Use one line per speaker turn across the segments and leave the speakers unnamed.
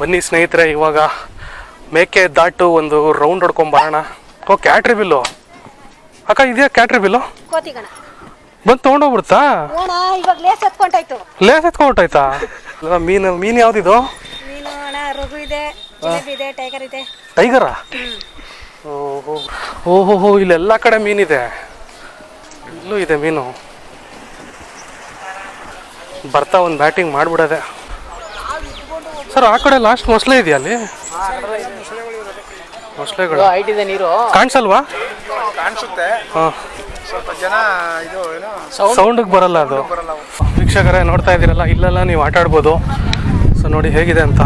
ಬನ್ನಿ ಸ್ನೇಹಿತರೆ ಇವಾಗ ಮೇಕೆ ದಾಟು ಒಂದು ರೌಂಡ್ ಹೊಡ್ಕೊಂಡ್ ಬರೋಣ. ಓ ಕ್ಯಾಟ್ರಿ ಬಿಲ್ಲು? ಅಕ್ಕ ಇದೆಯಾ ಕ್ಯಾಟ್ರಿ ಬಿಲ್ಲು? ಬಂದು ತೊಗೊಂಡೋಗ್ಬಿಡ್ತಾ?
ಲೇಸ್
ಇಲ್ಲ, ಮೀನು ಮೀನು ಯಾವ್ದಿದು?
ಟೈಗರ್
ಓಹೋ ಓಹೋ ಇಲ್ಲೆಲ್ಲ ಕಡೆ ಮೀನಿದೆ ಇಲ್ಲೂ ಇದೆ ಮೀನು. ಬರ್ತಾ ಒಂದು ಬ್ಯಾಟಿಂಗ್ ಮಾಡ್ಬಿಡದೆ. ಸರ್ ಆ ಕಡೆ ಲಾಸ್ಟ್ ಮೊಸಳೆ ಇದೆಯಾ ಅಲ್ಲಿ? ಮೊಸಳೆಗಳು.
ಹೈಟ್ ಇದೆ ನೀರು.
ಕಾಣಿಸಲ್ವಾ?
ಕಾಣಿಸುತ್ತೆ.
ಹಾಂ.
ಸ್ವಲ್ಪ ಜನ ಇದು ಏನೋ
ಸೌಂಡಿಗೆ ಬರಲ್ಲ ಅದು. ವೀಕ್ಷಕರೇ ನೋಡ್ತಾ ಇದ್ದೀರಲ್ಲ ಇಲ್ಲೆಲ್ಲ ನೀವು ಆಟ ಆಡ್ಬೋದು. ಸೊ ನೋಡಿ ಹೇಗಿದೆ ಅಂತ.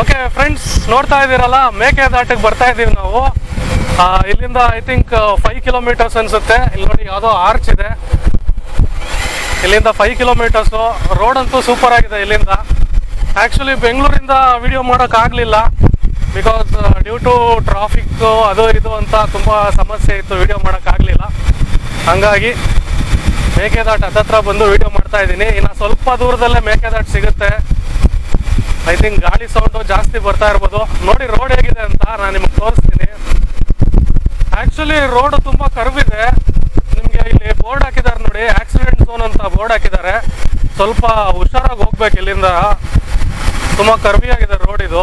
ಓಕೆ ಫ್ರೆಂಡ್ಸ್ ನೋಡ್ತಾ ಇದ್ದೀರಲ್ಲ ಮೇಕೆದಾಟಕ್ಕೆ ಬರ್ತಾ ಇದ್ದೀವಿ ನಾವು. ಇಲ್ಲಿಂದ ಐ ಥಿಂಕ್ ಫೈವ್ ಕಿಲೋಮೀಟರ್ಸ್ ಅನ್ಸುತ್ತೆ. ಇಲ್ಲಿ ನೋಡಿ ಯಾವುದೋ ಆರ್ಚ್ ಇದೆ. ಇಲ್ಲಿಂದ ಫೈವ್ ಕಿಲೋಮೀಟರ್ಸು ರೋಡ್ ಅಂತೂ ಸೂಪರ್ ಆಗಿದೆ ಇಲ್ಲಿಂದ. ಆ್ಯಕ್ಚುಲಿ ಬೆಂಗಳೂರಿಂದ ವಿಡಿಯೋ ಮಾಡೋಕ್ಕಾಗಲಿಲ್ಲ ಬಿಕಾಸ್ ಡ್ಯೂ ಟು ಟ್ರಾಫಿಕ್ ಅದು ಇದು ಅಂತ ತುಂಬ ಸಮಸ್ಯೆ ಇತ್ತು. ವಿಡಿಯೋ ಮಾಡೋಕ್ಕಾಗಲಿಲ್ಲ ಹಾಗಾಗಿ, ಮೇಕೆದಾಟ್ ಹತ್ತತ್ರ ಬಂದು ವಿಡಿಯೋ ಮಾಡ್ತಾ ಇದ್ದೀನಿ. ಇನ್ನು ಸ್ವಲ್ಪ ದೂರದಲ್ಲೇ ಮೇಕೆದಾಟ್ ಸಿಗುತ್ತೆ. ಐ ಥಿಂಕ್ ಗಾಳಿ ಸೌಂಡು ಜಾಸ್ತಿ ಬರ್ತಾ ಇರ್ಬೋದು. ನೋಡಿ ರೋಡ್ ಹೇಗಿದೆ ಅಂತ ನಾನು ನಿಮಗೆ ತೋರಿಸ್ತೀನಿ. ಆ್ಯಕ್ಚುಲಿ ರೋಡ್ ತುಂಬ ಕರ್ವ್ ಇದೆ ನಿಮಗೆ ಇಲ್ಲಿ ಬೋರ್ಡ್ ಹಾಕಿದ್ದಾರೆ ನೋಡಿ ಆಕ್ಸಿಡೆಂಟ್ ಝೋನ್ ಅಂತ ಬೋರ್ಡ್ ಹಾಕಿದ್ದಾರೆ ಸ್ವಲ್ಪ ಹುಷಾರಾಗಿ ಹೋಗ್ಬೇಕು ಇಲ್ಲಿಂದ. ತುಂಬ ಕರ್ವಿ ಆಗಿದೆ ರೋಡ್ ಇದು.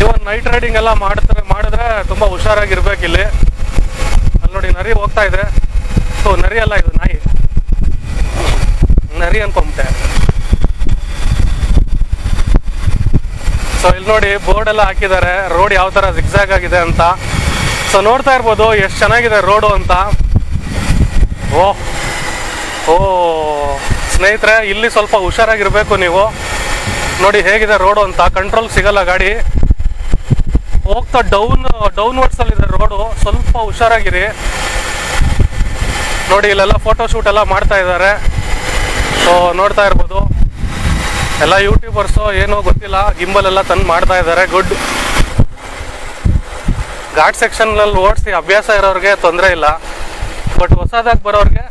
ಇವನ್ ನೈಟ್ ರೈಡಿಂಗ್ ಎಲ್ಲ ಮಾಡ್ತಾರೆ ಮಾಡಿದ್ರೆ ತುಂಬ ಹುಷಾರಾಗಿರ್ಬೇಕು ಇಲ್ಲಿ. ಅಲ್ಲಿ ನೋಡಿ ನರಿ ಹೋಗ್ತಾ ಇದೆ. ಸೊ ನರಿ ಅಲ್ಲ ಇದು ನಾಯಿ. ನರಿ ಅನ್ಕೊಂಬಿಟ್ಟೆ. ಸೊ ಇಲ್ಲಿ ನೋಡಿ ಬೋರ್ಡ್ ಎಲ್ಲ ಹಾಕಿದ್ದಾರೆ. ರೋಡ್ ಯಾವ ತರ ಜಿಗ್ಜಾಗ್ ಆಗಿದೆ ಅಂತ. ಸೊ, ನೋಡ್ತಾ ಇರ್ಬೋದು ಎಷ್ಟು ಚೆನ್ನಾಗಿದೆ ರೋಡು ಅಂತ. ಓ ಓ, ಸ್ನೇಹಿತರೆ, ಇಲ್ಲಿ ಸ್ವಲ್ಪ ಹುಷಾರಾಗಿರಬೇಕು ನೀವು. ನೋಡಿ ಹೇಗಿದೆ ರೋಡು ಅಂತ. ಕಂಟ್ರೋಲ್ ಸಿಗಲ್ಲ ಗಾಡಿ. ಹೋಗ್ತಾ ಡೌನ್ ಡೌನ್ವರ್ಡ್ಸ್ ಅಲ್ಲಿ ಇದೆ ರೋಡು. ಸ್ವಲ್ಪ ಹುಷಾರಾಗಿರಿ. ನೋಡಿ, ಇಲ್ಲೆಲ್ಲ ಫೋಟೋಶೂಟ್ ಎಲ್ಲ ಮಾಡ್ತಾ ಇದ್ದಾರೆ. ಸೊ ನೋಡ್ತಾ ಇರ್ಬೋದು. ಎಲ್ಲ ಯೂಟ್ಯೂಬರ್ಸು ಏನೋ ಗೊತ್ತಿಲ್ಲ. ಗಿಂಬಲ್ ಎಲ್ಲ ತಂದು ಮಾಡ್ತಾ ಇದ್ದಾರೆ. ಗುಡ್ ಘಾಟ್ ಸೆಕ್ಷನ್ನಲ್ಲಿ ಓಡಿಸಿ ಅಭ್ಯಾಸ ಇರೋರಿಗೆ ತೊಂದರೆ ಇಲ್ಲ. ಬಟ್ ಹೊಸದಾಗಿ ಬರೋರಿಗೆ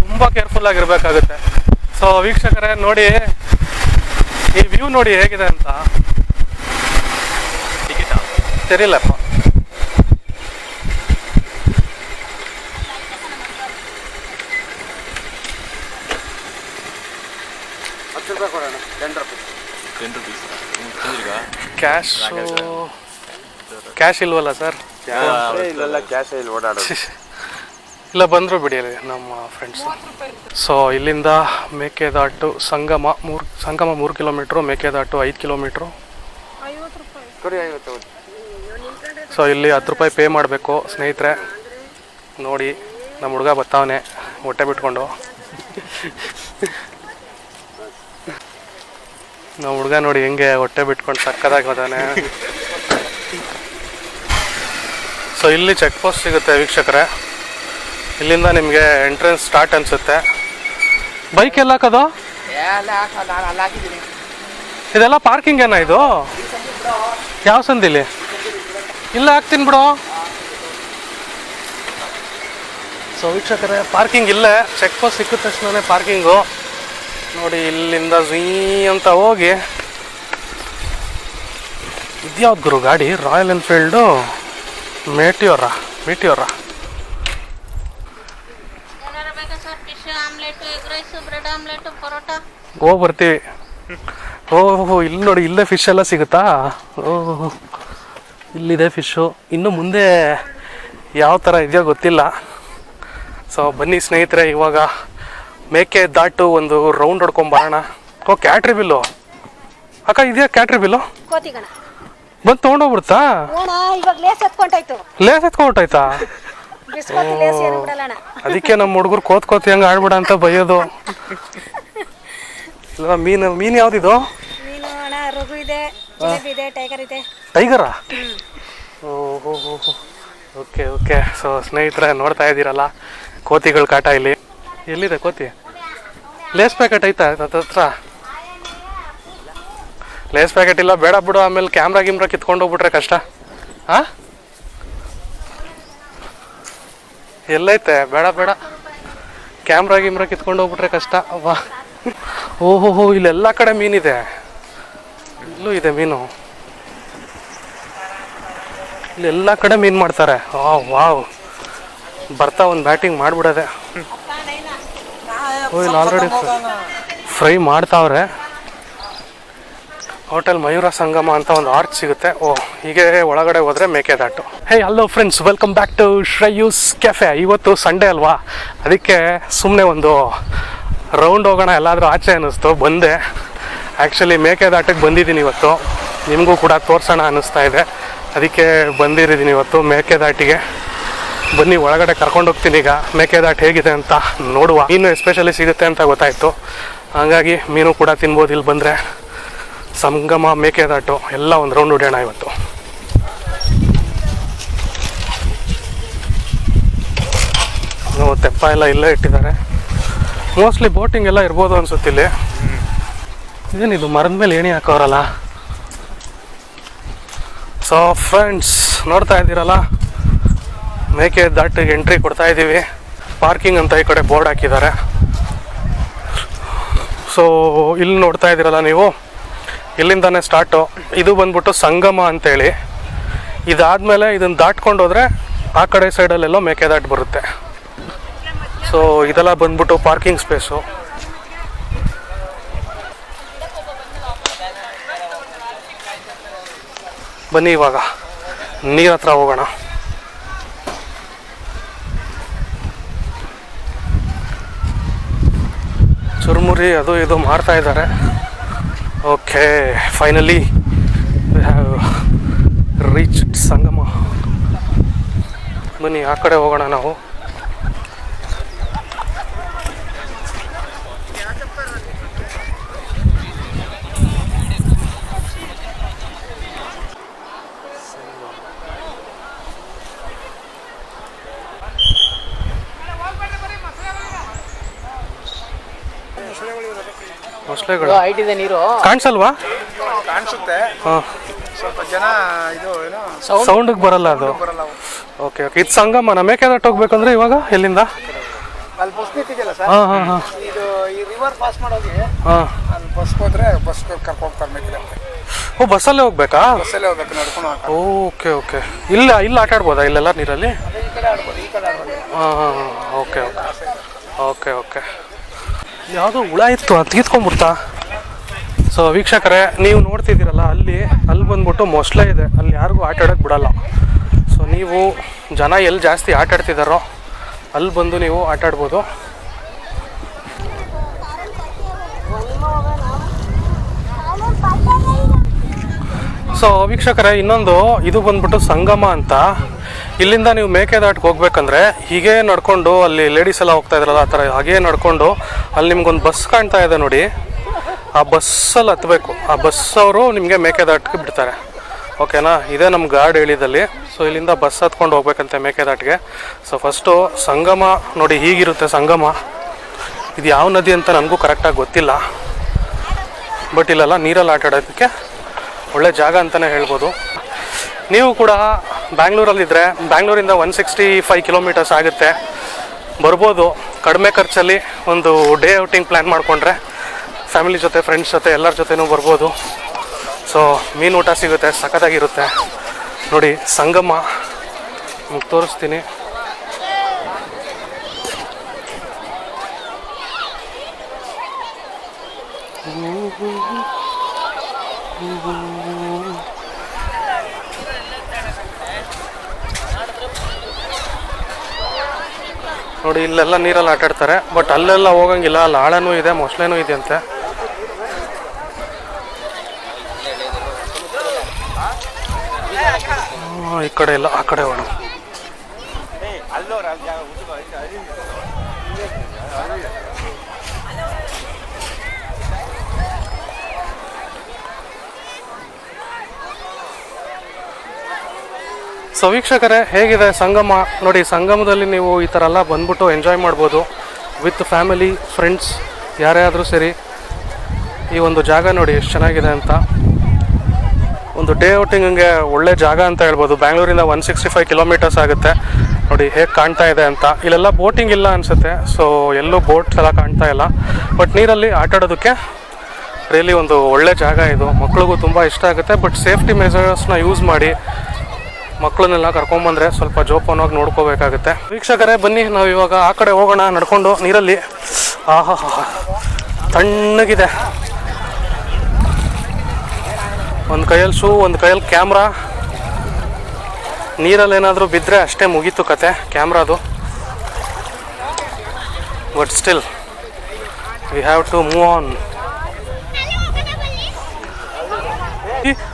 ತುಂಬ ಕೇರ್ಫುಲ್ ಆಗಿರಬೇಕಾಗುತ್ತೆ. ಸೊ ವೀಕ್ಷಕರೇ ನೋಡಿ ಈ ವ್ಯೂ ನೋಡಿ ಹೇಗಿದೆ ಅಂತ. ಸರಿಲ್ಲಪ್ಪ ಕ್ಯಾಶು ಕ್ಯಾಶ್ ಇಲ್ವಲ್ಲ ಸರ್
ಇಲ್ಲೆಲ್ಲ ಕ್ಯಾಶ್ ಇಲ್ಲಿ ಓಡಾಡೋದು.
ಇಲ್ಲ ಬಂದರು ಬಿಡಿ ಅಲ್ಲಿ ನಮ್ಮ ಫ್ರೆಂಡ್ಸ್ ಸೊ ಇಲ್ಲಿಂದ ಮೇಕೆದಾಟು ಸಂಗಮ ಮೂರು ಸಂಗಮ ಮೂರು ಕಿಲೋಮೀಟ್ರು ಮೇಕೆದಾಟು ಐದು ಕಿಲೋಮೀಟ್ರು ಸೊ ಇಲ್ಲಿ ಹತ್ತು ರೂಪಾಯಿ ಪೇ ಮಾಡಬೇಕು ಸ್ನೇಹಿತರೆ. ನೋಡಿ ನಮ್ಮ ಹುಡುಗ ಬರ್ತಾವನೆ ಹೊಟ್ಟೆ ಬಿಟ್ಕೊಂಡು. ನಮ್ಮ ಹುಡುಗ ನೋಡಿ ಹೆಂಗೆ ಹೊಟ್ಟೆ ಬಿಟ್ಕೊಂಡು ಸಕ್ಕದಾಗಿ ಹೋದಾನೆ. ಸೊ ಇಲ್ಲಿ ಚೆಕ್ ಪೋಸ್ಟ್ ಸಿಗುತ್ತೆ ವೀಕ್ಷಕರೇ. ಇಲ್ಲಿಂದ ನಿಮಗೆ ಎಂಟ್ರೆನ್ಸ್ ಸ್ಟಾರ್ಟ್ ಅನಿಸುತ್ತೆ. ಬೈಕ್ ಎಲ್ಲ ಹಾಕೋದು? ಇದೆಲ್ಲ ಪಾರ್ಕಿಂಗ್ ಏನ ಇದು? ಯಾವ ಸಂದಿಲಿ? ಇಲ್ಲ ಹಾಕ್ತೀನಿ ಬಿಡು. ಸೊ ವೀಕ್ಷಕರೇ ಪಾರ್ಕಿಂಗ್ ಇಲ್ಲೇ. ಚೆಕ್ ಪೋಸ್ಟ್ ಸಿಕ್ಕಿದ ತಕ್ಷಣನೇ ಪಾರ್ಕಿಂಗು ನೋಡಿ ಇಲ್ಲಿಂದ ಝೀ ಅಂತ ಹೋಗಿ. ಇದ್ಯಾವ್ದು ಗುರು ಗಾಡಿ? ರಾಯಲ್ ಎನ್ಫೀಲ್ಡು ಮೇಟಿಯೋರ ಮೇಟಿಯವ್ರಾ
ಓ ಬೇಕಾ sir? Fish omelette egg rice bread omelette parotta?
ಹೋಗಿ ಬರ್ತೀವಿ. ಓಹೋ ಇಲ್ಲಿ ನೋಡಿ ಇಲ್ಲೇ ಫಿಶ್ ಎಲ್ಲ ಸಿಗುತ್ತಾ? ಓಹೋ ಇಲ್ಲಿದೆ ಫಿಶ್ಶು ಇನ್ನು ಮುಂದೆ ಯಾವ ಥರ ಇದೆಯೋ ಗೊತ್ತಿಲ್ಲ. ಸೊ ಬನ್ನಿ ಸ್ನೇಹಿತರೆ ಇವಾಗ ಮೇಕೆ ದಾಟು ಒಂದು ರೌಂಡ್ ಹೊಡ್ಕೊಂಡ್ ಬರೋಣ. ಓ ಕ್ಯಾಟ್ರಿ ಬಿಲ್ಲು. ಅಕ್ಕ ಇದೆಯಾ ಕ್ಯಾಟ್ರಿ ಬಿಲ್ಲು? ಬಂದು ತಗೊಂಡೋಗ್ಬಿಡ್ತಾ?
ಇವಾಗ ಲೇಸ್ ಎತ್ಕೊಂಡೈತಾ
ಲೇಸ್ ಎತ್ಕೊಂಡ್ಬಿಟ್ಟೈತಾ
ಬಿಸ್ಕೊತಿ ಲೇಸ್ ಏನು ಬಿಡಲ್ಲಣ್ಣ
ಅದಕ್ಕೆ ನಮ್ಮ ಹುಡುಗರು ಕೋತ್ ಕೋತ್ ಹೆಂಗ್ ಆಡ್ಬಿಡ ಅಂತ ಬೈಯೋದು. ಇಲ್ಲ ಮೀನು ಮೀನು ಯಾವ್ದಿದು?
ಮೀನು ಅಣ್ಣ ರಘು ಇದೆ ಜಿಲೇಬಿ ಇದೆ ಟೈಗರ್ ಇದೆ.
ಟೈಗರಾ? ಓಹೋ ಓಕೆ ಓಕೆ. ಸೊ ಸ್ನೇಹಿತರೆ ನೋಡ್ತಾ ಇದ್ದೀರಲ್ಲ ಕೋತಿಗಳ ಕಾಟ ಇಲ್ಲಿ. ಎಲ್ಲಿದೆ ಕೋತಿ? ಲೇಸ್ ಪ್ಯಾಕೆಟ್ ಐತಾ? ಹತ್ರ? ಲೇಸ್ ಪ್ಯಾಕೆಟ್ ಇಲ್ಲ ಬೇಡ ಬಿಡು ಆಮೇಲೆ ಕ್ಯಾಮ್ರಾ ಗಿಮ್ರಾ ಕಿತ್ಕೊಂಡು ಹೋಗ್ಬಿಟ್ರೆ ಕಷ್ಟ. ಹಾ ಎಲ್ಲೈತೆ ಬೇಡ ಬೇಡ. ಕ್ಯಾಮ್ರಾ ಗಿಮ್ರಾ ಕಿತ್ಕೊಂಡು ಹೋಗ್ಬಿಟ್ರೆ ಕಷ್ಟ. ವಾ. ಓಹೋ ಹೋ ಇಲ್ಲೆಲ್ಲ ಕಡೆ ಮೀನಿದೆ. ಇಲ್ಲೂ ಇದೆ ಮೀನು. ಇಲ್ಲೆಲ್ಲ ಕಡೆ ಮೀನು ಮಾಡ್ತಾರೆ. ಆ ವಾವ್. ಬರ್ತಾ ಒಂದು ಬ್ಯಾಟಿಂಗ್ ಮಾಡಿಬಿಡೋದೆ. ಓ ಇಲ್ಲಿ ಆಲ್ರೆಡಿ ಫ್ರೈ ಮಾಡ್ತಾವ್ರೆ. ಹೋಟೆಲ್ ಮಯೂರ ಸಂಗಮ ಅಂತ ಒಂದು ಆರ್ಚ್ ಸಿಗುತ್ತೆ. ಓ, ಹೀಗೆ ಒಳಗಡೆ ಹೋದ್ರೆ Mekedatu. Hey hello friends welcome back to Shreyus cafe ಇವತ್ತು ಸಂಡೇ ಅಲ್ವಾ? ಅದಕ್ಕೆ ಸುಮ್ಮನೆ ಒಂದು ರೌಂಡ್ ಹೋಗೋಣ, ಎಲ್ಲಾದರೂ ಆಚೆ ಅನ್ನಿಸ್ತು, ಬಂದೆ. ಆ್ಯಕ್ಚುಲಿ ಮೇಕೆದಾಟಕ್ಕೆ ಬಂದಿದ್ದೀನಿ ಇವತ್ತು. ನಿಮಗೂ ಕೂಡ ತೋರಿಸೋಣ ಅನ್ನಿಸ್ತಾ ಇದೆ. ಅದಕ್ಕೆ ಬಂದಿರಿದ್ದೀನಿ ಇವತ್ತು ಮೇಕೆದಾಟಿಗೆ. ಬನ್ನಿ, ಒಳಗಡೆ ಕರ್ಕೊಂಡು ಹೋಗ್ತೀನಿ ಈಗ. ಮೇಕೆದಾಟ್ ಹೇಗಿದೆ ಅಂತ ನೋಡುವ. ಮೀನು ಎಸ್ಪೆಷಲಿ ಸಿಗುತ್ತೆ ಅಂತ ಗೊತ್ತಾಯಿತು. ಹಾಗಾಗಿ ಮೀನು ಕೂಡ ತಿನ್ಬೋದು ಇಲ್ಲಿ ಬಂದರೆ. ಸಂಗಮ, ಮೇಕೆದಾಟು, ಎಲ್ಲ ಒಂದು ರೌಂಡ್ ಹೊಡೆಯೋಣ ಇವತ್ತು. ತೆಪ್ಪ ಎಲ್ಲ ಇಲ್ಲೇ ಇಟ್ಟಿದ್ದಾರೆ. ಮೋಸ್ಟ್ಲಿ ಬೋಟಿಂಗ್ ಎಲ್ಲ ಇರ್ಬೋದು ಅನ್ಸುತ್ತೆ ಇಲ್ಲಿ. ಏನಿದು ಮರದ ಮೇಲೆ ಏಣಿ ಹಾಕೋರಲ್ಲ? ಸೊ ಫ್ರೆಂಡ್ಸ್ ನೋಡ್ತಾ ಇದ್ದೀರಲ್ಲ? ಮೇಕೆ ದಾಟಿಗೆ ಎಂಟ್ರಿ ಕೊಡ್ತಾ ಇದ್ದೀವಿ. ಪಾರ್ಕಿಂಗ್ ಅಂತ ಈ ಕಡೆ ಬೋರ್ಡ್ ಹಾಕಿದ್ದಾರೆ. ಸೊ ಇಲ್ಲಿ ನೋಡ್ತಾ ಇದ್ದೀರಲ್ಲ ನೀವು? ಇಲ್ಲಿಂದಾನೆ ಸ್ಟಾರ್ಟು. ಇದು ಬಂದ್ಬಿಟ್ಟು ಸಂಗಮ ಅಂತೇಳಿ. ಇದಾದ್ಮೇಲೆ ಇದನ್ನ ದಾಟ್ಕೊಂಡು ಆ ಕಡೆ ಸೈಡಲ್ಲೆಲ್ಲೋ ಮೇಕೆದಾಟು ಬರುತ್ತೆ. ಸೊ ಇದೆಲ್ಲ ಬಂದ್ಬಿಟ್ಟು ಪಾರ್ಕಿಂಗ್ ಸ್ಪೇಸು ಬನ್ನಿ ಇವಾಗ. ನೀರ್ ಹತ್ರ ಹೋಗೋಣ. ಚುರುಮುರಿ ಅದು ಇದು ಮಾಡ್ತಾ ಇದ್ದಾರೆ. Okay finally have reach Sangama. ಬನ್ನಿ ಆ ಕಡೆ ಹೋಗೋಣ ನಾವು. ಮೊಸಳೆಗಳು
ಹೈಟ್ ಇದೆ ನೀರು.
ಕಾಣಿಸಲ್ವಾ?
ಕಾಣಿಸುತ್ತೆ.
ಹಾಂ.
ಸ್ವಲ್ಪ ಜನ ಇದು ಏನೋ
ಸೌಂಡಿಗೆ ಬರಲ್ಲ ಅದು.
ಬರಲ್ಲ ಅವು.
ಓಕೆ ಓಕೆ ಇದು ಸಂಗಮನ ನಮೇಕೆ ಹೋಗ್ಬೇಕಂದ್ರೆ ಇವಾಗ ಎಲ್ಲಿಂದ?
ಅಲ್ಲಿ ಬಸ್ ನಿಂತಿದೆಯಲ್ಲ ಸರ್
ಹಾಂ ಹಾಂ ಹಾಂ.
ಇದು ಈ ರಿವರ್ ಪಾಸ್ ಮಾಡೋಗಿ
ಹಾಂ.
ಅಲ್ಲಿ ಬಸ್ ಹೋದ್ರೆ ಬಸ್ ಕರ್ಕೊಂಡು ಹೋಗ್ತಾರೆ ಮೇಕಿದೆ
ಓ ಬಸ್ಸಲ್ಲೇ ಹೋಗ್ಬೇಕಾ?
ಬಸ್ಸಲ್ಲೇ ಹೋಗ್ಬೇಕು ನಡ್ಕೊಂಡು ಹೋಗಕ್ಕೆ.
ಓಕೆ ಓಕೆ ಇಲ್ಲ ಇಲ್ಲ ಆಟ ಆಡ್ಬೋದಾ ಇಲ್ಲೆಲ್ಲ ನೀರಲ್ಲಿ?
ಈ ಕಡೆ ಆಡ್ಬೋದು ಈ ಕಡೆ ಆಡ್ಬೋದು.
ಹಾಂ ಹಾಂ ಹಾಂ. ಓಕೆ ಓಕೆ ಓಕೆ ಓಕೆ ಯಾವುದೋ ಹುಳ ಇತ್ತು ಅದು ತೀತ್ಕೊಂಡ್ಬಿಡ್ತಾ ಸೊ ವೀಕ್ಷಕರೇ, ನೀವು ನೋಡ್ತಿದ್ದೀರಲ್ಲ, ಅಲ್ಲಿ ಅಲ್ಲಿ ಬಂದ್ಬಿಟ್ಟು ಮೊಸಳೆ ಇದೆ. ಅಲ್ಲಿ ಯಾರಿಗೂ ಆಟ ಆಡೋಕ್ಕೆ ಬಿಡಲ್ಲ. ಸೊ ನೀವು ಜನ ಎಲ್ಲಿ ಜಾಸ್ತಿ ಆಟ ಆಡ್ತಿದ್ದಾರೋ ಅಲ್ಲಿ ಬಂದು ನೀವು ಆಟ ಆಡ್ಬೋದು. ಸೊ ವೀಕ್ಷಕರೇ, ಇನ್ನೊಂದು, ಇದು ಬಂದ್ಬಿಟ್ಟು ಸಂಗಮ ಅಂತ. ಇಲ್ಲಿಂದ ನೀವು ಮೇಕೆದಾಟ್ಗೆ ಹೋಗ್ಬೇಕಂದ್ರೆ ಹೀಗೆ ನಡ್ಕೊಂಡು ಅಲ್ಲಿ ಲೇಡೀಸ್ ಎಲ್ಲ ಹೋಗ್ತಾ ಇದ್ರಲ್ಲ ಆ ಥರ ಹಾಗೇ ನಡ್ಕೊಂಡು ಅಲ್ಲಿ ನಿಮ್ಗೊಂದು ಬಸ್ ಕಾಣ್ತಾ ಇದೆ ನೋಡಿ. ಆ ಬಸ್ಸಲ್ಲಿ ಹತ್ತಬೇಕು ಆ ಬಸ್ ಅವರು ನಿಮಗೆ ಮೇಕೆದಾಟ್ಗೆ ಬಿಡ್ತಾರೆ. ಓಕೆನಾ ಇದೇ ನಮ್ಮ ಗಾರ್ಡ್ ಹೇಳಿದಲ್ಲಿ. ಸೊ ಇಲ್ಲಿಂದ ಬಸ್ ಹತ್ಕೊಂಡು ಹೋಗ್ಬೇಕಂತೆ ಮೇಕೆದಾಟ್ಗೆ ಸೊ ಫಸ್ಟು ಸಂಗಮ ನೋಡಿ ಹೀಗಿರುತ್ತೆ ಸಂಗಮ. ಇದು ಯಾವ ನದಿ ಅಂತ ನನಗೂ ಕರೆಕ್ಟಾಗಿ ಗೊತ್ತಿಲ್ಲ. ಬಟ್ ಇಲ್ಲೆಲ್ಲ ನೀರಲ್ಲಿ ಆಟ ಆಡೋದಕ್ಕೆ ಒಳ್ಳೆ ಜಾಗ ಅಂತಲೇ ಹೇಳ್ಬೋದು. ನೀವು ಕೂಡ ಬ್ಯಾಂಗ್ಳೂರಲ್ಲಿದ್ದರೆ ಬ್ಯಾಂಗ್ಳೂರಿಂದ ಒನ್ ಸಿಕ್ಸ್ಟಿ ಫೈವ್ ಕಿಲೋಮೀಟರ್ಸ್ ಆಗುತ್ತೆ. ಬರ್ಬೋದು. ಕಡಿಮೆ ಖರ್ಚಲ್ಲಿ ಒಂದು ಡೇ ಔಟಿಂಗ್ ಪ್ಲ್ಯಾನ್ ಮಾಡಿಕೊಂಡ್ರೆ ಫ್ಯಾಮಿಲಿ ಜೊತೆ, ಫ್ರೆಂಡ್ಸ್ ಜೊತೆ, ಎಲ್ಲರ ಜೊತೆನೂ ಬರ್ಬೋದು. ಸೊ, ಮೀನು ಊಟ ಸಿಗುತ್ತೆ, ಸಖತ್ತಾಗಿರುತ್ತೆ. ನೋಡಿ, ಸಂಗಮ. ನಿಮ್ಗೆ ತೋರಿಸ್ತೀನಿ. ನೋಡಿ, ಇಲ್ಲೆಲ್ಲ ನೀರಲ್ಲಿ ಆಟಾಡ್ತಾರೆ. ಬಟ್ ಅಲ್ಲೆಲ್ಲ ಹೋಗಂಗಿಲ್ಲ. ಅಲ್ಲಿ ಆಳನೂ ಇದೆ, ಮೊಸಳೆನೂ ಇದೆ ಅಂತೆ ಈ ಕಡೆ ಇಲ್ಲ, ಆ ಕಡೆ ಹೋಗೋಣ. ಸೊ ವೀಕ್ಷಕರೇ ಹೇಗಿದೆ ಸಂಗಮ? ನೋಡಿ, ಸಂಗಮದಲ್ಲಿ ನೀವು ಈ ಥರ ಎಲ್ಲ ಬಂದ್ಬಿಟ್ಟು ಎಂಜಾಯ್ ಮಾಡ್ಬೋದು. ವಿತ್ ಫ್ಯಾಮಿಲಿ, ಫ್ರೆಂಡ್ಸ್, ಯಾರೇ ಆದರೂ ಸರಿ. ಈ ಒಂದು ಜಾಗ ನೋಡಿ ಎಷ್ಟು ಚೆನ್ನಾಗಿದೆ ಅಂತ. ಒಂದು ಡೇ ಔಟಿಂಗ್ ಹಂಗೆ ಒಳ್ಳೆ ಜಾಗ ಅಂತ ಹೇಳ್ಬೋದು. ಬ್ಯಾಂಗ್ಳೂರಿಂದ ಒನ್ ಸಿಕ್ಸ್ಟಿ ಫೈವ್ ಕಿಲೋಮೀಟರ್ಸ್ ಆಗುತ್ತೆ. ನೋಡಿ, ಹೇಗೆ ಕಾಣ್ತಾ ಇದೆ ಅಂತ. ಇಲ್ಲೆಲ್ಲ ಬೋಟಿಂಗ್ ಇಲ್ಲ ಅನಿಸುತ್ತೆ. ಸೊ ಎಲ್ಲೂ ಬೋಟ್ಸ್ ಎಲ್ಲ ಕಾಣ್ತಾ ಇಲ್ಲ. ಬಟ್ ನೀರಲ್ಲಿ ಆಟ ಆಡೋದಕ್ಕೆ ರಿಯಲಿ ಒಂದು ಒಳ್ಳೆ ಜಾಗ ಇದು. ಮಕ್ಳಿಗೂ ತುಂಬ ಇಷ್ಟ ಆಗುತ್ತೆ. ಬಟ್ ಸೇಫ್ಟಿ ಮೆಜರ್ಸ್ನ ಯೂಸ್ ಮಾಡಿ ಮಕ್ಕಳನ್ನೆಲ್ಲ ಕರ್ಕೊಂಬಂದ್ರೆ ಸ್ವಲ್ಪ ಜೋಪಾನವಾಗಿ ನೋಡ್ಕೋಬೇಕಾಗುತ್ತೆ. ವೀಕ್ಷಕರೇ, ಬನ್ನಿ, ನಾವು ಇವಾಗ ಆ ಕಡೆ ಹೋಗೋಣ, ನಡ್ಕೊಂಡು ನೀರಲ್ಲಿ. ಆಹಾ ತಣ್ಣಗಿದೆ. ಒಂದು ಕೈಯಲ್ಲಿ ಶೂ, ಒಂದು ಕೈಯಲ್ಲಿ ಕ್ಯಾಮ್ರಾ. ನೀರಲ್ಲಿ ಏನಾದರೂ ಬಿದ್ದರೆ ಅಷ್ಟೇ ಮುಗೀತು ಕತೆ ಕ್ಯಾಮ್ರಾದು but still we have to move on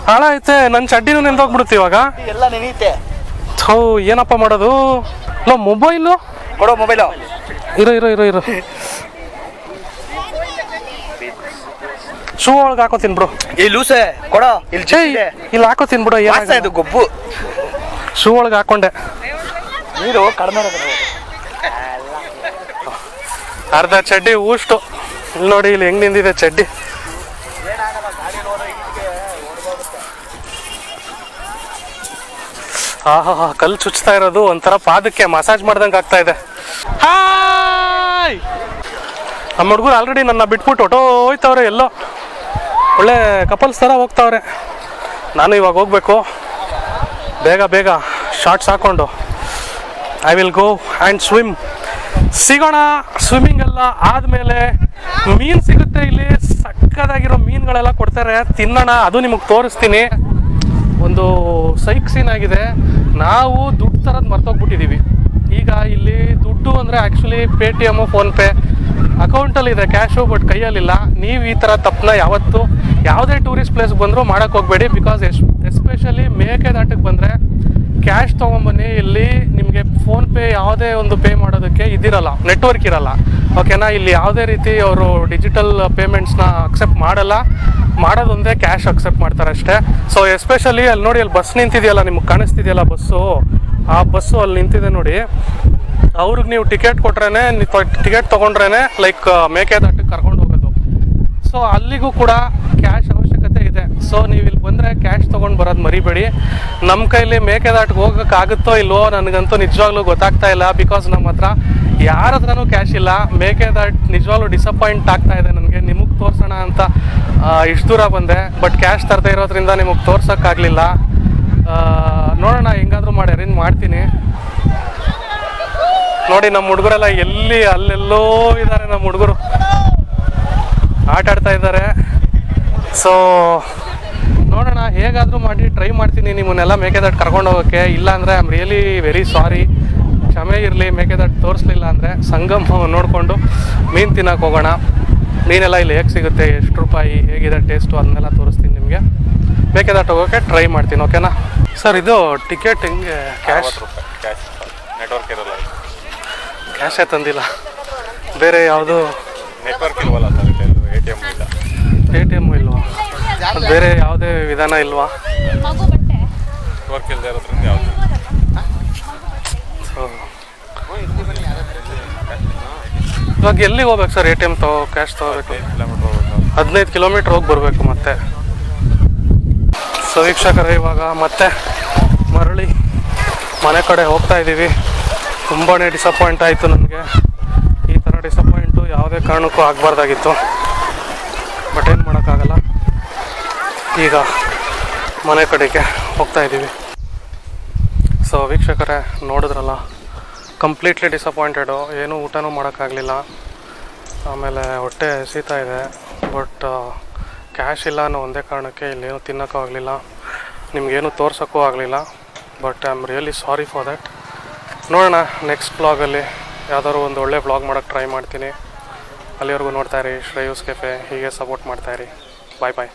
ಹಾಳಾಯ್ತೆ. ನನ್ನ ಚಡ್ಡಿನೂ ನೆಂದೋಗ್ಬಿಡುತ್ತೆ ಇವಾಗ.
ಎಲ್ಲ ನೆನೀತೆ.
ಥೋ ಏನಪ್ಪ ಮಾಡೋದು? ಲೋ ಮೊಬೈಲು?
ಕೊಡೋ ಮೊಬೈಲು.
ಇರೋ ಇರೋ ಇರೋ ಇರೋ. ಶೂ ಒಳಗೆ ಹಾಕೋತೀನಿ ಬಿಡು
ಈ ಲೂಸೆ ಕೊಡೋ. ಇಲ್ಲಿ
ಜೈ ಇಲ್ಲಿ ಹಾಕೋತೀನಿ ಬಿಡು
ವಾಸ ಇದು ಗೊಬ್ಬು.
ಶೂ ಒಳಗೆ ಹಾಕೊಂಡೆ.
ನೀರು ಕಡಿಮೆ
ಅರ್ಧ ಚಡ್ಡಿ ಊಷ್ಟು. ಇಲ್ಲಿ ನೋಡಿ ಇಲ್ಲಿ ಹೆಂಗ್ ನಿಂದಿದೆ ಚಡ್ಡಿ. ಆಹಾ ಕಲ್ಲು ಚುಚ್ತಾ ಇರೋದು ಒಂಥರ ಪಾದಕ್ಕೆ ಮಸಾಜ್ ಮಾಡ್ದಂಗೆ ಆಗ್ತಾ ಇದೆ. ಹಾಯ್! ನಮ್ಮ ಹುಡುಗರು ಆಲ್ರೆಡಿ ನನ್ನ ಬಿಟ್ಬಿಟ್ಟು ಒಟೋ ಹೋಯ್ತವ್ರೆ ಎಲ್ಲೋ. ಒಳ್ಳೆ ಕಪಲ್ಸ್ ಥರ ಹೋಗ್ತಾವ್ರೆ. ನಾನು ಇವಾಗ ಹೋಗ್ಬೇಕು. ಬೇಗ ಬೇಗ ಶಾರ್ಟ್ಸ್ ಹಾಕೊಂಡು. I will go and swim ಸಿಗೋಣ ಸ್ವಿಮ್ಮಿಂಗ್ ಎಲ್ಲ ಆದಮೇಲೆ ಮೀನು ಸಿಗುತ್ತೆ ಇಲ್ಲಿ. ಸಕ್ಕದಾಗಿರೋ ಮೀನುಗಳೆಲ್ಲ ಕೊಡ್ತಾರೆ. ತಿನ್ನೋಣ ಅದು ನಿಮಗೆ ತೋರಿಸ್ತೀನಿ. ಒಂದು ಸೈಕ್ ಸೀನ್ ಆಗಿದೆ. ನಾವು ದುಡ್ಡು ತರದ್ ಮರ್ತೋಗ್ಬಿಟ್ಟಿದ್ದೀವಿ ಈಗ ಇಲ್ಲಿ ದುಡ್ಡು ಅಂದರೆ ಆ್ಯಕ್ಚುಲಿ ಪೇ ಟಿ ಎಮ್ಮು ಇದೆ ಕ್ಯಾಶು ಬಟ್ ಕೈಯಲ್ಲಿಲ್ಲ. ನೀವು ಈ ಥರ ತಪ್ಪನ್ನ ಯಾವತ್ತು ಯಾವುದೇ ಟೂರಿಸ್ಟ್ ಪ್ಲೇಸ್ ಬಂದರೂ ಮಾಡೋಕ್ಕೆ ಹೋಗಬೇಡಿ ಬಿಕಾಸ್ ಎಸ್ ಎಸ್ಪೆಷಲಿ ಮೇಕೆದಾಟಕ್ಕೆ ಬಂದರೆ ಕ್ಯಾಶ್ ತೊಗೊಂಬನ್ನಿ. ಇಲ್ಲಿ ನಿಮಗೆ ಫೋನ್ಪೇ ಯಾವುದೇ ಒಂದು ಪೇ ಮಾಡೋದಕ್ಕೆ ಇದಿರಲ್ಲ ನೆಟ್ವರ್ಕ್ ಇರಲ್ಲ. ಓಕೆನಾ ಇಲ್ಲಿ ಯಾವುದೇ ರೀತಿ ಅವರು ಡಿಜಿಟಲ್ ಪೇಮೆಂಟ್ಸ್ನ ಅಕ್ಸೆಪ್ಟ್ ಮಾಡಲ್ಲ. ಮಾಡೋದೊಂದೇ ಕ್ಯಾಶ್ ಅಕ್ಸೆಪ್ಟ್ ಮಾಡ್ತಾರೆ ಅಷ್ಟೇ ಸೊ ಎಸ್ಪೆಷಲಿ ಅಲ್ಲಿ ನೋಡಿ, ಅಲ್ಲಿ ಬಸ್ ನಿಂತಿದೆಯಲ್ಲ, ನಿಮ್ಗೆ ಕಾಣಿಸ್ತಿದೆಯಲ್ಲ ಬಸ್ಸು ಆ ಬಸ್ಸು ಅಲ್ಲಿ ನಿಂತಿದೆ ನೋಡಿ. ಅವ್ರಿಗೆ ನೀವು ಟಿಕೆಟ್ ಕೊಟ್ರೇನೆ ಟಿಕೆಟ್ ತೊಗೊಂಡ್ರೇನೆ ಲೈಕ್ ಮೇಕೆದಾಟಕ್ಕೆ ಕರ್ಕೊಂಡು ಹೋಗೋದು. ಸೊ ಅಲ್ಲಿಗೂ ಕೂಡ ಕ್ಯಾಶ್ ಅವಶ್ಯಕತೆ ಇದೆ. ಸೊ ನೀವು ಇಲ್ಲಿ ಬಂದರೆ ಕ್ಯಾಶ್ ತೊಗೊಂಡು ಬರೋದು ಮರಿಬೇಡಿ. ನಮ್ಮ ಕೈಲಿ ಮೇಕೆದಾಟಕ್ಕೆ ಹೋಗೋಕ್ಕಾಗುತ್ತೋ ಇಲ್ವೋ ನನಗಂತೂ ನಿಜವಾಗ್ಲೂ ಗೊತ್ತಾಗ್ತಾ ಇಲ್ಲ. ಬಿಕಾಸ್ ನಮ್ಮ ಹತ್ರ ಯಾರ ಹತ್ರನೂ ಕ್ಯಾಶ್ ಇಲ್ಲ. ಮೇಕೆದಾಟ್ ನಿಜವಾಗ್ಲೂ ಡಿಸಪಾಯಿಂಟ್ ಆಗ್ತಾ ಇದೆ ನನಗೆ. ನಿಮಗೆ ತೋರಿಸೋಣ ಇಷ್ಟು ದೂರ ಬಂದೆ ಬಟ್ ಕ್ಯಾಶ್ ತರ್ತಾ ಇರೋದ್ರಿಂದ ನಿಮಗೆ ತೋರ್ಸೋಕ್ಕಾಗಲಿಲ್ಲ. ನೋಡೋಣ ಹೆಂಗಾದರೂ ಮಾಡಿ, ಅರೇಂಜ್ ಮಾಡ್ತೀನಿ. ನೋಡಿ ನಮ್ಮ ಹುಡುಗರೆಲ್ಲ ಎಲ್ಲಿ, ಅಲ್ಲೆಲ್ಲೋ ಇದ್ದಾರೆ ನಮ್ಮ ಹುಡುಗರು. ಆಟ ಆಡ್ತಾ ಇದ್ದಾರೆ. ಸೊ ನೋಡೋಣ, ಹೇಗಾದರೂ ಮಾಡಿ ಟ್ರೈ ಮಾಡ್ತೀನಿ ನಿಮ್ಮನ್ನೆಲ್ಲ ಮೇಕೆದಾಟ್ ಕರ್ಕೊಂಡು ಹೋಗೋಕ್ಕೆ. ಇಲ್ಲ ಅಂದರೆ I am really very sorry ಕ್ಷಮೆ ಇರಲಿ, ಮೇಕೆದಾಟ್ ತೋರಿಸ್ಲಿಲ್ಲ ಅಂದರೆ ಸಂಗಮ ನೋಡಿಕೊಂಡು ಮೀನು ತಿನ್ನೋಕೆ ಹೋಗೋಣ. ಮೀನೆಲ್ಲ ಇಲ್ಲಿ ಹೇಗೆ ಸಿಗುತ್ತೆ ಎಷ್ಟು ರೂಪಾಯಿ ಹೇಗಿದೆ ಟೇಸ್ಟು ಅದನ್ನೆಲ್ಲ ತೋರಿಸ್ತೀನಿ ನಿಮಗೆ. ಬೇಕಾದ ಹೋಗೋಕ್ಕೆ ಟ್ರೈ ಮಾಡ್ತೀನಿ ಓಕೆನಾ ಸರ್ ಇದು ಟಿಕೆಟ್ ಹಿಂಗೆ? ಕ್ಯಾಶ್
ರೂಪಾಯಿ ಕ್ಯಾಶ್ ನೆಟ್ವರ್ಕ್ ಇರಲ್ಲ
ಕ್ಯಾಶೇ ತಂದಿಲ್ಲ. ಬೇರೆ ಯಾವುದು?
ನೆಟ್ವರ್ಕ್ ಇಲ್ವಲ್ಲ ಸರ್ ಎ ಟಿ ಎಂ ಇಲ್ಲ.
ಎ ಟಿ ಎಂ ಇಲ್ವಾ? ಅದ್ ಬೇರೆ ಯಾವುದೇ ವಿಧಾನ ಇಲ್ವಾ?
ನೆಟ್ವರ್ಕ್ ಇಲ್ಲದೆ ಇರೋದ್ರಿಂದ ಯಾವುದು
ಸೊ ಇವಾಗ ಎಲ್ಲಿಗೆ ಹೋಗ್ಬೇಕು ಸರ್? ಎ ಟಿ ಎಂ ತಗೋ ಕ್ಯಾಶ್ ತಗೋಬೇಕು ಹದಿನೈದು ಕಿಲೋಮೀಟ್ರ್ ಹೋಗಿ ಬರಬೇಕು ಮತ್ತೆ. ಸೊ ವೀಕ್ಷಕರೇ ಇವಾಗ ಮತ್ತೆ ಮರಳಿ ಮನೆ ಕಡೆ ಹೋಗ್ತಾ ಇದ್ದೀವಿ ತುಂಬಾ ಡಿಸಪಾಯಿಂಟ್ ಆಯಿತು ನನಗೆ. ಈ ಥರ ಡಿಸಪಾಯಿಂಟು ಯಾವುದೇ ಕಾರಣಕ್ಕೂ ಆಗಬಾರ್ದಾಗಿತ್ತು. ಬಟ್ ಏನು ಮಾಡೋಕ್ಕಾಗಲ್ಲ. ಈಗ ಮನೆ ಕಡೆಗೆ ಹೋಗ್ತಾ ಇದ್ದೀವಿ ಸೊ ವೀಕ್ಷಕರೇ, ನೋಡಿದ್ರಲ್ಲ ಕಂಪ್ಲೀಟ್ಲಿ ಡಿಸಪಾಯಿಂಟೆಡು ಏನೂ ಊಟನೂ ಮಾಡೋಕ್ಕಾಗಲಿಲ್ಲ. ಆಮೇಲೆ ಹೊಟ್ಟೆ ಸೀತಾ ಇದೆ. ಬಟ್ ಕ್ಯಾಶ್ ಇಲ್ಲ ಅನ್ನೋ ಒಂದೇ ಕಾರಣಕ್ಕೆ ಇಲ್ಲೇನು ತಿನ್ನೋಕ್ಕೂ ಆಗಲಿಲ್ಲ. ನಿಮಗೇನು ತೋರ್ಸೋಕ್ಕೂ ಆಗಲಿಲ್ಲ. But I am really sorry for that ನೋಡೋಣ ನೆಕ್ಸ್ಟ್ ಬ್ಲಾಗಲ್ಲಿ ಯಾವ್ದಾದ್ರು ಒಂದು ಒಳ್ಳೆ ಬ್ಲಾಗ್ ಮಾಡೋಕ್ಕೆ ಟ್ರೈ ಮಾಡ್ತೀನಿ. ಅಲ್ಲಿವರೆಗೂ ನೋಡ್ತಾಯಿರಿ ಶ್ರೇಯೂಸ್ ಕೆಫೆ ಹೀಗೆ ಸಪೋರ್ಟ್ ಮಾಡ್ತಾಯಿರಿ ಬಾಯ್ ಬಾಯ್